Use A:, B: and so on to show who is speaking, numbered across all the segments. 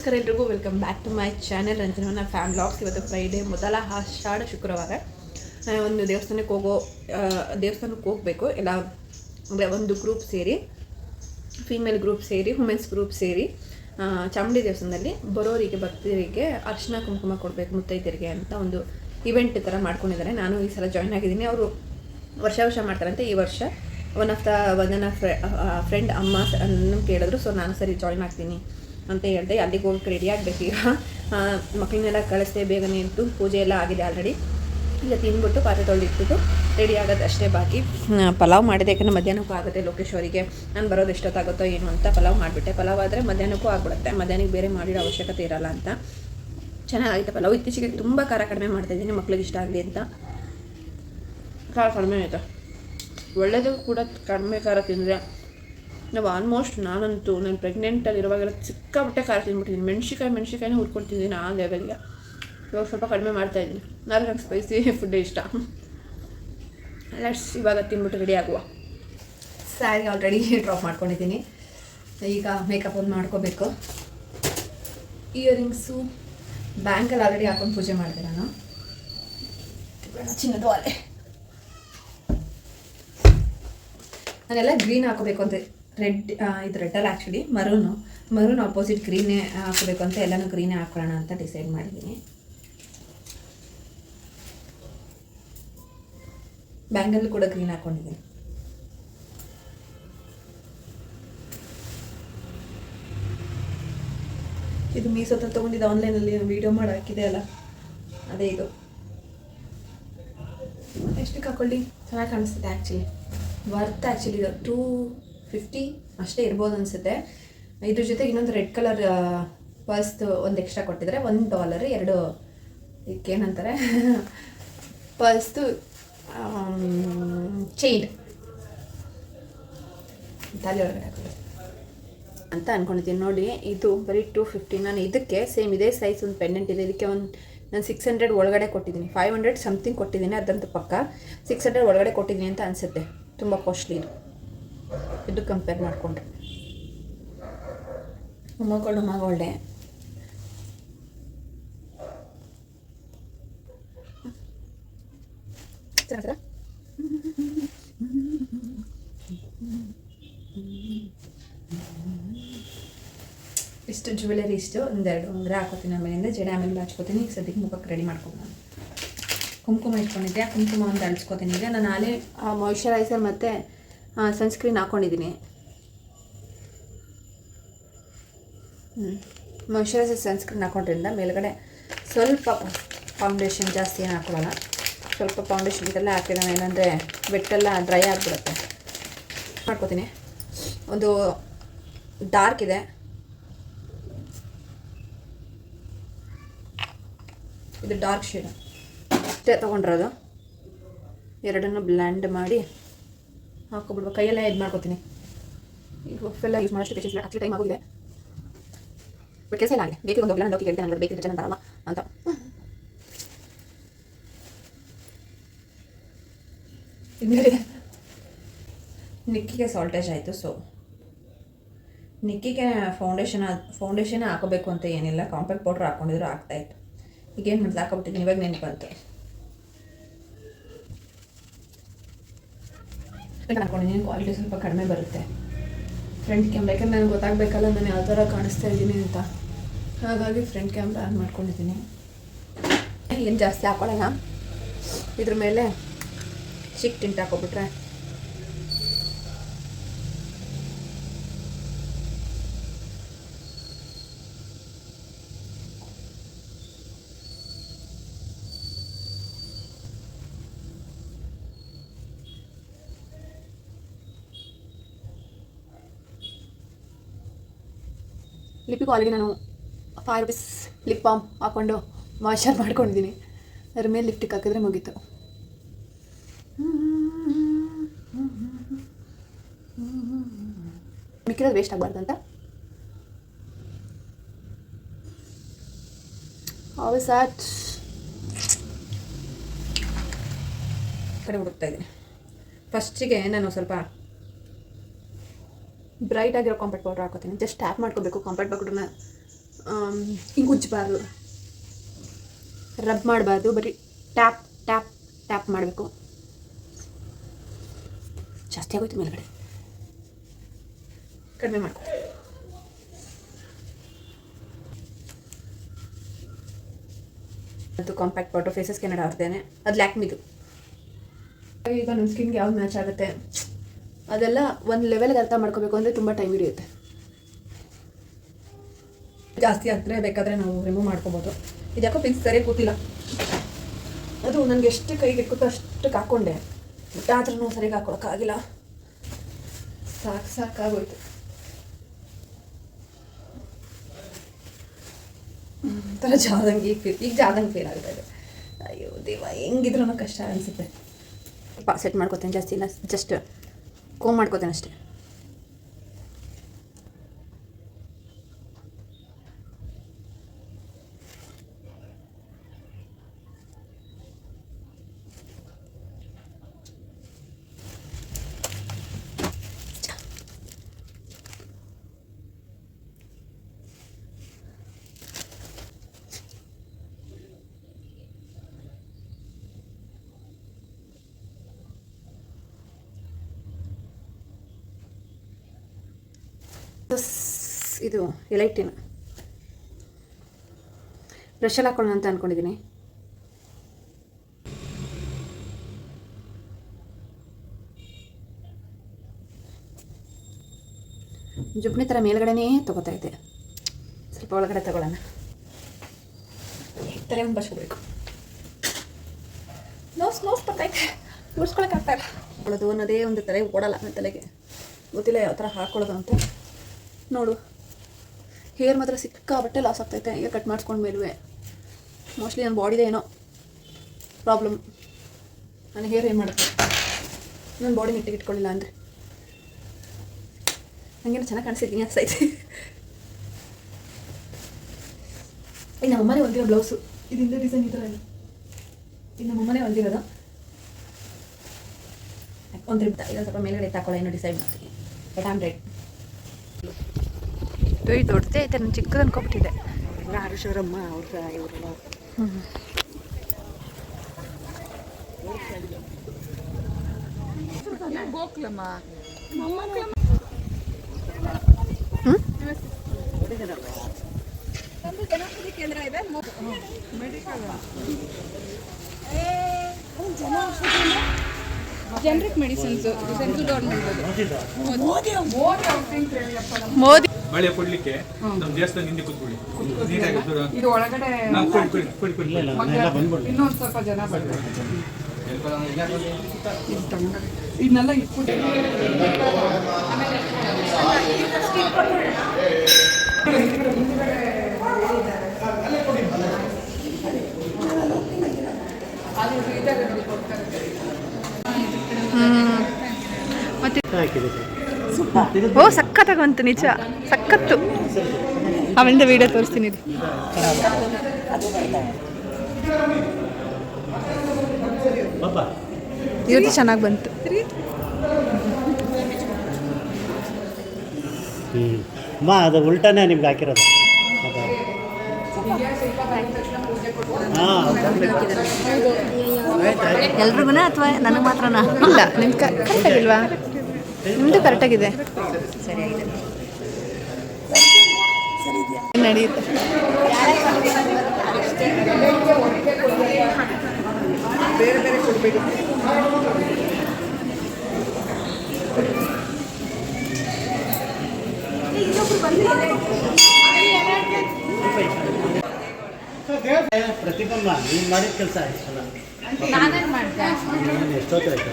A: ನಮಸ್ಕಾರ ಎಲ್ರಿಗೂ welcome back to my channel ರಂಜನವನ fam logs ಇವತ್ತು ಫ್ರೈಡೇ ಮೊದಲ ಆಷಾಢ ಶುಕ್ರವಾರ. ನಾನು ಒಂದು ದೇವಸ್ಥಾನಕ್ಕೆ ಹೋಗೋ ದೇವಸ್ಥಾನಕ್ಕೆ ಹೋಗಬೇಕು. ಎಲ್ಲ, ಅಂದರೆ ಒಂದು ಗ್ರೂಪ್ ಸೇರಿ ಫೀಮೇಲ್ ಗ್ರೂಪ್ ಸೇರಿ ವುಮೆನ್ಸ್ ಗ್ರೂಪ್ ಸೇರಿ ಚಾಮುಂಡಿ ದೇವಸ್ಥಾನದಲ್ಲಿ ಬರೋರಿಗೆ, ಭಕ್ತರಿಗೆ ಅರ್ಶಿನ ಕುಂಕುಮ ಕೊಡಬೇಕು ಮುತ್ತೈದರಿಗೆ ಅಂತ ಒಂದು ಇವೆಂಟ್ ಥರ ಮಾಡ್ಕೊಂಡಿದ್ದಾರೆ. ನಾನು ಈ ಸಲ ಜಾಯ್ನ್ ಆಗಿದ್ದೀನಿ. ಅವರು ವರ್ಷ ವರ್ಷ ಮಾಡ್ತಾರಂತೆ. ಈ ವರ್ಷ ಒನ್ ಆಫ್ ದ ಒಂದನ ಫ್ರೆಂಡ್ ಅಮ್ಮ ಅನ್ನ ಕೇಳಿದ್ರು. ಸೊ ನಾನು ಸರಿ ಜಾಯ್ನ್ ಆಗ್ತೀನಿ. ಅಂತ ಹೇಳಿದೆ, ಅಲ್ಲಿಗೆ ಹೋಗಿ ರೆಡಿ ಆಗಬೇಕು ಈಗ. ಮಕ್ಕಳನ್ನೆಲ್ಲ ಕಳಿಸ್ದೆ, ಬೇಗನೆ ಇತ್ತು ಪೂಜೆ ಎಲ್ಲ ಆಗಿದೆ ಆಲ್ರೆಡಿ ಈಗ ತಿಂದ್ಬಿಟ್ಟು ಪಾತ್ರೆ ತೊಳೆದಿಟ್ಬಿಟ್ಟು ರೆಡಿ ಆಗೋದು ಅಷ್ಟೇ ಬಾಕಿ. ಪಲಾವ್ ಮಾಡಿದೆ, ಯಾಕಂದರೆ ಮಧ್ಯಾಹ್ನಕ್ಕೂ ಆಗುತ್ತೆ ಲೋಕೇಶ್ವರಿಗೆ. ನಾನು ಬರೋದು ಎಷ್ಟೊತ್ತಾಗುತ್ತೋ ಏನು ಅಂತ ಪಲಾವ್ ಮಾಡಿಬಿಟ್ಟೆ. ಪಲಾವ್ ಆದರೆ ಮಧ್ಯಾಹ್ನಕ್ಕೂ ಆಗ್ಬಿಡುತ್ತೆ. ಮಧ್ಯಾಹ್ನಕ್ಕೆ ಬೇರೆ ಮಾಡಿರೋ ಅವಶ್ಯಕತೆ ಇರಲ್ಲ ಅಂತ. ಚೆನ್ನಾಗಿತ್ತು ಪಲಾವ್. ಇತ್ತೀಚೆಗೆ ತುಂಬ ಖಾರ ಕಡಿಮೆ ಮಾಡ್ತಾಯಿದ್ದೀನಿ ಮಕ್ಳಿಗೆ ಇಷ್ಟ ಆಗಲಿ ಅಂತ. ಖಾರ ಕಡಿಮೆ ಆಯಿತು? ಒಳ್ಳೆಯದು ಕೂಡ ಕಡಿಮೆ ಖಾರ ತಿಂದರೆ ನಾವು ಆಲ್ಮೋಸ್ಟ್ ನಾನಂತೂ ನಾನು ಪ್ರೆಗ್ನೆಂಟಲ್ಲಿರುವಾಗೆಲ್ಲ ಸಿಕ್ಕಾಪಟ್ಟೆ ಖಾರ ತಿಂದ್ಬಿಟ್ಟಿದ್ದೀನಿ ಮೆಣ್ಸಿಕಾಯಿ ಮೆಣ್ಸಿಕಾಯಿನೇ ಹುರ್ಕೊಳ್ತಿದ್ದೀನಿ ಆ ಲೆವೆಲ್ಗೆ ಇವಾಗ ಸ್ವಲ್ಪ ಕಡಿಮೆ ಮಾಡ್ತಾಯಿದ್ದೀನಿ ನಾನು ನಂಗೆ ಸ್ಪೈಸಿ ಫುಡ್ ಇಷ್ಟ. ಲೆಟ್ಸ್ ಇವಾಗ ತಿಂದ್ಬಿಟ್ಟು ರೆಡಿ ಆಗುವ. ಸ್ಯಾರಿ ಆಲ್ರೆಡಿ ಡ್ರಾಪ್ ಮಾಡ್ಕೊಂಡಿದ್ದೀನಿ. ಈಗ ಮೇಕಪ್ ಒಂದು ಮಾಡ್ಕೋಬೇಕು. ಇಯರಿಂಗ್ಸು ಬ್ಯಾಂಕಲ್ಲಿ ಆಲ್ರೆಡಿ ಹಾಕೊಂಡು ಪೂಜೆ ಮಾಡಿದೆ ನಾನು. ಚಿನ್ನದ ಅಲೆ ನಾನೆಲ್ಲ ಗ್ರೀನ್ ಹಾಕೋಬೇಕು ಅಂತ. ರೆಡ್ ಇದು ರೆಡ್ಡಲ್ಲ ಆ್ಯಕ್ಚುಲಿ ಮರೂನು ಮರೂನ್ ಅಪೋಸಿಟ್ ಗ್ರೀನೇ ಹಾಕಬೇಕು ಅಂತ ಎಲ್ಲನೂ ಗ್ರೀನೇ ಹಾಕೊಳ್ಳೋಣ ಅಂತ ಡಿಸೈಡ್ ಮಾಡಿದ್ದೀನಿ. ಬ್ಯಾಂಗಲ್ ಕೂಡ ಗ್ರೀನ್ ಹಾಕ್ಕೊಂಡಿದ್ದೀನಿ ಇದು ಮೀಸೋ ಹತ್ರ ತೊಗೊಂಡಿದ್ದೆ ಆನ್ಲೈನಲ್ಲಿ ವೀಡಿಯೋ ಮಾಡಿ ಹಾಕಿದೆ ಅಲ್ಲ. ಅದೇ ಇದು. ಎಷ್ಟಕ್ಕೆ ಹಾಕೊಳ್ಳಿ. ಚೆನ್ನಾಗಿ ಕಾಣಿಸ್ತಿದೆ ಆ್ಯಕ್ಚುಲಿ ವರ್ತ್ ಆ್ಯಕ್ಚುಲಿ ಇದು ಟೂ ಫಿಫ್ಟಿ ಅಷ್ಟೇ ಇರ್ಬೋದು ಅನಿಸುತ್ತೆ. ಇದ್ರ ಜೊತೆಗೆ ಇನ್ನೊಂದು ರೆಡ್ ಕಲರ್ ಪರ್ಸ್ದು ಒಂದು ಎಕ್ಸ್ಟ್ರಾ ಕೊಟ್ಟಿದ್ದಾರೆ ಒಂದು ಡಾಲರ್ ಎರಡು ಇದಕ್ಕೇನಂತಾರೆ ಪರ್ಸ್ದು ಚೈನ್ ತಲೆ ಒಳಗಡೆ ಅಂತ ಅನ್ಕೊಂಡಿದ್ದೀನಿ. ನೋಡಿ, ಇದು ಬರೀ ಟೂ ಫಿಫ್ಟಿ ನಾನು ಇದಕ್ಕೆ ಸೇಮ್ ಇದೇ ಸೈಜ್ ಒಂದು ಪೆಂಡೆಂಟ್ ಇದೆ. ಇದಕ್ಕೆ ಒಂದು ನಾನು ಸಿಕ್ಸ್ ಹಂಡ್ರೆಡ್ ಒಳಗಡೆ ಕೊಟ್ಟಿದ್ದೀನಿ. ಫೈವ್ ಹಂಡ್ರೆಡ್ ಸಮಥಿಂಗ್ ಕೊಟ್ಟಿದ್ದೀನಿ. ಅದಂತೂ ಪಕ್ಕ. ಸಿಕ್ಸ್ ಹಂಡ್ರೆಡ್ ಒಳಗಡೆ ಕೊಟ್ಟಿದ್ದೀನಿ ಅಂತ ಅನಿಸುತ್ತೆ. ತುಂಬ ಕಾಸ್ಟ್ಲಿ ಇದು. ಇದು ಕಂಪೇರ್ ಮಾಡಿಕೊಂಡ್ರೆ. ಮಗಳು ಮಗಳೇ ಇಷ್ಟು ಜ್ಯುವೆಲರಿ ಇಷ್ಟು ಒಂದೆರಡು ಉಂಗುರ ಹಾಕೋತೀನಿ ಆಮೇಲಿಂದ ಜಡೆ ಆಮೇಲೆ ಹಚ್ಕೋತೀನಿ ಈಗ ಸದ್ಯಕ್ಕೆ ಮುಖಕ್ಕೆ ರೆಡಿ ಮಾಡ್ಕೊಂಡು ಕುಂಕುಮ ಇಟ್ಕೊಂಡಿದ್ದೆ ಆ ಕುಂಕುಮ ಒಂದು ಅಳಿಸ್ಕೋತೀನಿ. ಈಗ ನಾನು ಆಲೇ ಮಾಯ್ಶ್ಚರೈಸರ್ ಮತ್ತು ಸನ್ಸ್ಕ್ರೀನ್ ಹಾಕ್ಕೊಂಡಿದ್ದೀನಿ ಮಾಯಶ್ಚರೈಸರ್ ಸನ್ಸ್ಕ್ರೀನ್ ಹಾಕೊಂಡ್ರಿಂದ ಮೇಲ್ಗಡೆ ಸ್ವಲ್ಪ ಫೌಂಡೇಶನ್ ಜಾಸ್ತಿ ಏನು ಹಾಕೊಳ್ಳಲ್ಲ ಸ್ವಲ್ಪ ಫೌಂಡೇಶನ್ ಇದೆಲ್ಲ ಹಾಕಿರೋಣ ಏನಂದರೆ ಬೆಟ್ಟೆಲ್ಲ ಡ್ರೈ ಆಗಿಬಿಡುತ್ತೆ. ಮಾಡ್ಕೋತೀನಿ. ಒಂದು ಡಾರ್ಕ್ ಇದೆ. ಇದು ಡಾರ್ಕ್ ಶೇಡ್ ಅಷ್ಟೇ ತೊಗೊಂಡಿರೋದು. ಎರಡನ್ನು ಬ್ಲ್ಯಾಂಡ್ ಮಾಡಿ ಹಾಕೊಬಿಡ್ಬೇಕು ಕೈಯಲ್ಲೇ ಇದು ಮಾಡ್ಕೊತೀನಿ. ಈಗ ಎಲ್ಲ ಯೂಸ್ ಮಾಡೋಷ್ಟು ಪೇಷನ್ಸ್ ಆಕ್ಚುಲಿ ಟೈಮ್ ಆಗೋಗಿದೆ. ಬಟ್ ಕೆಲಸ ಇಲ್ಲ ಆಗಿದೆ? ಬೇಕಿಗೆ ಒಂದು ಹೋಗಿಲ್ಲ ನಾನು ಹೇಳ್ತೇನೆ. ನನಗೆ ಬೇಕಿದ್ರೆ ಜನ ಬರಲ್ಲ ಅಂತ. ಇನ್ಮೇಲೆ ನಿಕ್ಕಿಗೆ ಸಾಲ್ಟೇಜ್ ಆಯಿತು ಸೊ ನಿಕ್ಕಿಗೆ ಫೌಂಡೇಶನ್ ಫೌಂಡೇಶನ್ ಹಾಕೋಬೇಕು ಅಂತ ಏನಿಲ್ಲ. ಕಾಂಪ್ಯಾಕ್ಟ್ ಪೌಡ್ರ್ ಹಾಕ್ಕೊಂಡಿದ್ರು ಆಗ್ತಾಯಿತ್ತು ಈಗೇನು ಮಾಡಿದೆ ಹಾಕೊಬಿಟ್ಟಿದ್ದೀನಿ. ಇವಾಗ ನೆನಪು ಬಂತು. ಹಾಕೊಂಡಿದ್ದೀನಿ ಕ್ವಾಲಿಟಿ ಸ್ವಲ್ಪ ಕಡಿಮೆ ಬರುತ್ತೆ. ಫ್ರಂಟ್ ಕ್ಯಾಮ್ರಾ ಯಾಕಂದ್ರೆ ನನಗೆ ಗೊತ್ತಾಗಬೇಕಲ್ಲ, ನಾನು ಯಾವ ಥರ ಕಾಣಿಸ್ತಾ ಇದ್ದೀನಿ ಅಂತ. ಹಾಗಾಗಿ ಫ್ರಂಟ್ ಕ್ಯಾಮ್ರಾ ಆನ್ ಮಾಡ್ಕೊಂಡಿದ್ದೀನಿ. ಏನು ಜಾಸ್ತಿ ಹಾಕೊಳ್ಳೋಣ? ಇದ್ರ ಮೇಲೆ ಚಿಕ್ ಟಿಂಟ್ ಹಾಕೊಬಿಟ್ರೆ. ಲಿಪಿಗೂ ಆಲ್ರೆಡಿ ನಾನು ಫೈವ್ ರುಪೀಸ್ ಲಿಪ್ ಬಾಮ್ ಹಾಕ್ಕೊಂಡು ಮಾಯ್ಚರ್ ಮಾಡ್ಕೊಂಡಿದ್ದೀನಿ. ಅದ್ರ ಮೇಲೆ ಲಿಪ್ಟಿಕ್ ಹಾಕಿದ್ರೆ ಮುಗೀತು. ಮಿಕ್ಕಿರೋದು ವೇಸ್ಟ್ ಆಗಬಾರ್ದಂತ? ಅಂತ ಆಟ್ ಕಡೆ ಹುಡುಕ್ತಾ ಇದ್ದೀನಿ. ಫಸ್ಟಿಗೆ ನಾನು ಸ್ವಲ್ಪ ಬ್ರೈಟ್ ಆಗಿರೋ ಕಾಂಪ್ಯಾಕ್ಟ್ ಪೌಡರ್ ಹಾಕೋತೀನಿ. ಜಸ್ಟ್ ಟ್ಯಾಪ್ ಮಾಡ್ಕೋಬೇಕು ಕಾಂಪ್ಯಾಕ್ಟ್ ಪೌಡರ್ನ ಹಿಂಗೆ ಉಜ್ಜಬಾರ್ದು ರಬ್ ಮಾಡಬಾರ್ದು, ಬರೀ ಟ್ಯಾಪ್ ಟ್ಯಾಪ್ ಟ್ಯಾಪ್ ಮಾಡಬೇಕು. ಜಾಸ್ತಿ ಆಗೋಯ್ತು ಮೇಲ್ಗಡೆ. ಕಡಿಮೆ ಮಾಡ್ಕೊ. ಅದು ಕಾಂಪ್ಯಾಕ್ಟ್ ಪೌಡರ್ ಫೇಸಸ್ ಕೆನಡ ಹಾಕ್ತೇನೆ ಅದು ಲ್ಯಾಕ್ಮಿದು. ಈಗ ನಮ್ಮ ಸ್ಕಿನ್ಗೆ ಯಾವ್ದು ಮ್ಯಾಚ್ ಆಗುತ್ತೆ? ಅದೆಲ್ಲ ಒಂದು ಲೆವೆಲ್ಗೆ ಅರ್ಥ ಮಾಡ್ಕೋಬೇಕು ಅಂದರೆ ತುಂಬ ಟೈಮ್ ಹಿಡಿಯುತ್ತೆ. ಜಾಸ್ತಿ ಆದರೆ ಬೇಕಾದರೆ ನಾವು ರಿಮೂವ್ ಮಾಡ್ಕೋಬೋದು. ಇದು ಯಾಕೋ ಸರಿ ಸರಿಯಾಗಿ ಕೂತಿಲ್ಲ. ಅದು ನನಗೆ ಎಷ್ಟು ಕೈಗೆ ಇಟ್ಕೊತ ಅಷ್ಟಕ್ಕೆ ಹಾಕ್ಕೊಂಡೆ ಆದ್ರೂ ಸರಿಯಾಗಿ ಹಾಕೊಳಕ್ಕಾಗಿಲ್ಲ ಸಾಕು ಸಾಕಾಗೋಯ್ತು. ಒಂಥರ ಜಾದಂಗೆ ಈಗ ಫೀಲ್ ಈಗ ಜಾದಂಗೆ ಫೀಲ್ ಆಗ್ತಾ ಇದೆ ಅಯ್ಯೋ ದೇವ, ಹೆಂಗಿದ್ರೂ ಕಷ್ಟ ಅನಿಸುತ್ತೆ. ಪಾ ಸೆಟ್ ಮಾಡ್ಕೊತೇನೆ ಜಾಸ್ತಿ ಇಲ್ಲ ಜಸ್ಟ್ ಕೋಮ್ ಮಾಡ್ಕೋತೇನೆ ಅಷ್ಟೇ. ಇದು ಎಲೈಟಿನ ಬ್ರಷಲ್ಲಿ ಹಾಕೊಳ್ಳೋಣ ಅಂತ ಅಂದ್ಕೊಂಡಿದ್ದೀನಿ ಜುಬ್ನಿ ಥರ ಮೇಲ್ಗಡೆನೇ ತೊಗೋತಾ ಇದ್ದೆ. ಸ್ವಲ್ಪ ಒಳಗಡೆ ತಗೊಳ್ಳೋಣ. ತಲೆ ಒಂದು ಬಸ್ಕೋಬೇಕು ನೋಸ್ ನೋಸ್ ಬರ್ತೈತೆ ಉಳಿಸ್ಕೊಳಕ್ಕೆ ಆಗ್ತಾ ಹಾಕೊಳ್ಳೋದು ಅನ್ನೋದೇ ಒಂದು ತಲೆಗೆ ಓಡಲ್ಲ ನನ್ನ ತಲೆಗೆ. ಗೊತ್ತಿಲ್ಲ ಯಾವ ಥರ ಹಾಕ್ಕೊಳ್ಳೋದು ಅಂತ. ನೋಡು. ಹೇರ್ ಮಾತ್ರ ಸಿಕ್ಕಾಬಟ್ಟೆ ಲಾಸ್ ಆಗ್ತೈತೆ. ಈಗ ಕಟ್ ಮಾಡಿಸ್ಕೊಂಡ ಮೇಲುವೆ. ಮೋಸ್ಟ್ಲಿ ನನ್ನ ಬಾಡಿದೆ ಏನೋ ಪ್ರಾಬ್ಲಮ್ ನಾನು ಹೇರ್ ಏನು ಮಾಡುತ್ತೆ ನನ್ನ ಬಾಡಿ ನೆಟ್ಟಿಗೆ ಇಟ್ಕೊಳ್ಳಿಲ್ಲ ಅಂದರೆ. ನನಗೇನು ಚೆನ್ನಾಗಿ ಕಾಣಿಸಿದ್ದೀನಿ ಅನ್ಸೈತೆ. ಈಗ ನಮ್ಮ ಅಮ್ಮನೇ ಹೊಲ್ದಿರೋ ಬ್ಲೌಸು ಇದರಿಂದ ಡಿಸೈನ್ ಈ ಥರ ಇಲ್ಲ. ಇದು ನಮ್ಮ ಮನೆ ಹೊಲ್ದಿರೋದು. ಒಂದು ರಿಪ್ ಈಗ ಸ್ವಲ್ಪ ಮೇಲ್ಗಡೆ ತಗೊಳ್ಳೋ ಏನೋ ಡಿಸೈಡ್ ಮಾಡ್ತೀನಿ. ಆಮ್ ರೆಡ್ ಇದು ದೊಡ್ಡದೇ ಐತೆ ನಾನು ಚಿಕ್ಕದು
B: ಹರೀಶ್ವರಮ್ಮ ಅವ್ರ. ಇವರೆಲ್ಲ generic medicines central government
A: Modi
C: ಮಳೆ ಕೊಡ್ಲಿಕ್ಕೆ ನಮ್ಮ ದೇವಸ್ಥಾನ ಹಿಂದೆ ಕೂತ್ಕೊಳ್ಳಿ. ನೀಟಾಗಿ ಮತ್ತೆ
B: ಇದು ಒಳಗಡೆ ಇನ್ನೊಂದು ಸ್ವಲ್ಪ ಜನ ಬರ್ತಾರೆ ಇದನ್ನೆಲ್ಲ ಇಟ್ಬಿಟ್ಟು
A: ಓ ಸಖತ್ತಾಗಂತು ನಿಜ. ಸಖತ್ತು. ಆಮೇಲಿಂದ ವಿಡಿಯೋ ತೋರಿಸ್ತೀನಿ ಇದು. ಇವತ್ತು ಚೆನ್ನಾಗಿ ಬಂತು.
D: ಮಾ ಅದು ಉಲ್ಟಾನೇ ನಿಮ್ಗೆ ಹಾಕಿರೋದು.
A: ಎಲ್ರಿಗೂ ಅಥವಾ ನನಗೆ ಮಾತ್ರನಾ? ಇಲ್ಲ ನಿಮ್ಗೆ ಕರೆಕ್ಟಾಗಿಲ್ವಾ ನಿಮ್ಮದು ಕರೆಕ್ಟಾಗಿದೆ ನಡೆಯುತ್ತೆ.
D: ಪ್ರತಿಭಮ್ಮ ನೀನು ಮಾಡಿದ? ಕೆಲಸ ಎಷ್ಟೊತ್ತಾಯ್ತು?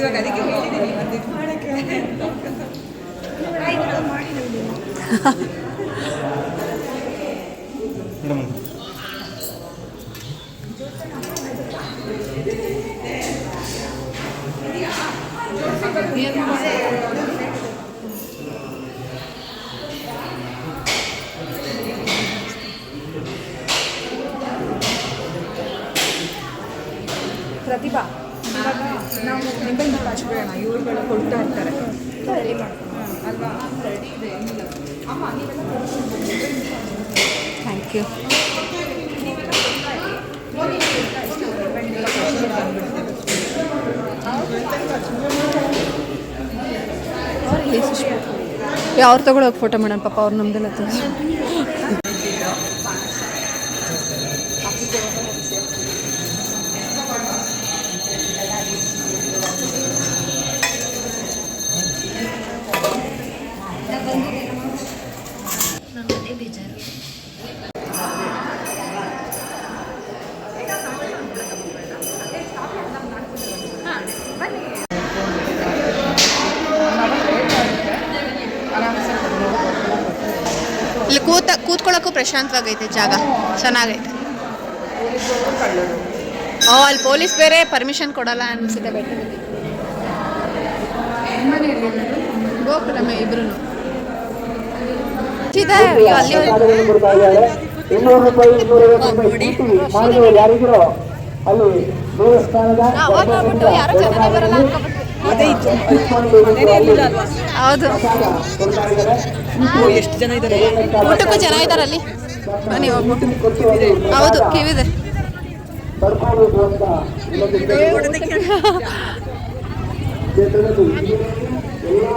B: ಇವಾಗ ಅದಕ್ಕೆ ಹೇಳಿದ್ದೀನಿ ಒಂದಿದ್ದು ಕೊಡ್ತಾ ರೆಡಿ ಮಾಡ್ಕೊಂಡು ಅಲ್ವಾ ರೆಡಿ ಇದೆ ಅಮ್ಮ
A: ಥ್ಯಾಂಕ್ ಯು ಅವ್ರು ಫೋಟೋ ಮೇಡಮ್ ಪಾಪ ಅವ್ರು ನಮ್ದೆಲ್ಲ ತೋರಿಸಿ ಇಲ್ಲಿ ಕೂತ ಕೂತ್ಕೊಳ್ಳೋಕ್ಕೂ ಪ್ರಶಾಂತವಾಗೈತೆ ಜಾಗ. ಚೆನ್ನಾಗೈತೆ. ಓ, ಅಲ್ಲಿ ಪೊಲೀಸ್ ಬೇರೆ ಪರ್ಮಿಷನ್ ಕೊಡಲ್ಲ ಅನ್ಸುತ್ತೆ ಬೆಟ್ಟದಲ್ಲಿ. ಗೋಪುರಮೇ ಇಬ್ರು ಅಲ್ಲಿ
E: ಇನ್ನೂರು ರೂಪಾಯಿ ರೂಪಾಯಿ ಅಲ್ಲಿ ದೇವಸ್ಥಾನದ
A: ಹೌದು.
E: ಎಷ್ಟು ಜನ ಇದ್ದಾರೆ?
A: ಊಟಕ್ಕೂ ಜನ ಇದ್ದಾರೆ ಅಲ್ಲಿ. ಬನ್ನಿ ಹೌದು ಕಿವಿದೆ.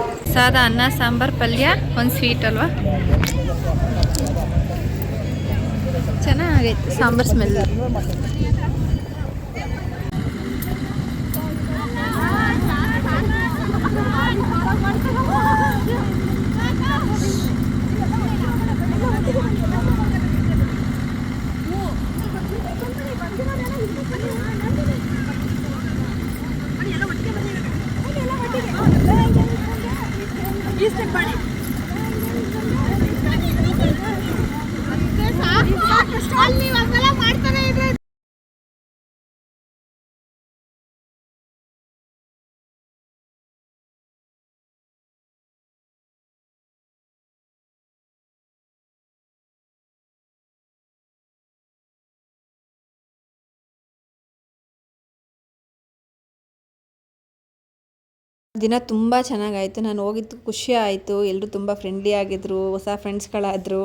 E: ಅಂತ ಇಲ್ಲೊಂದು ಕ್ಷೇತ್ರದಲ್ಲಿ
A: ಸಾದಾ ಅನ್ನ ಸಾಂಬಾರ್ ಪಲ್ಯ ಒಂದು ಸ್ವೀಟ್ ಅಲ್ವಾ? ಚೆನ್ನಾಗೈತೆ ಸಾಂಬಾರ್ ಸ್ಮೆಲ್ ದಿನ ತುಂಬ ಚೆನ್ನಾಗಾಯಿತು. ನಾನು ಹೋಗಿದ್ದು ಖುಷಿ ಆಯಿತು. ಎಲ್ಲರೂ ತುಂಬ ಫ್ರೆಂಡ್ಲಿ ಆಗಿದ್ರು ಹೊಸ ಫ್ರೆಂಡ್ಸ್ಗಳಾದರು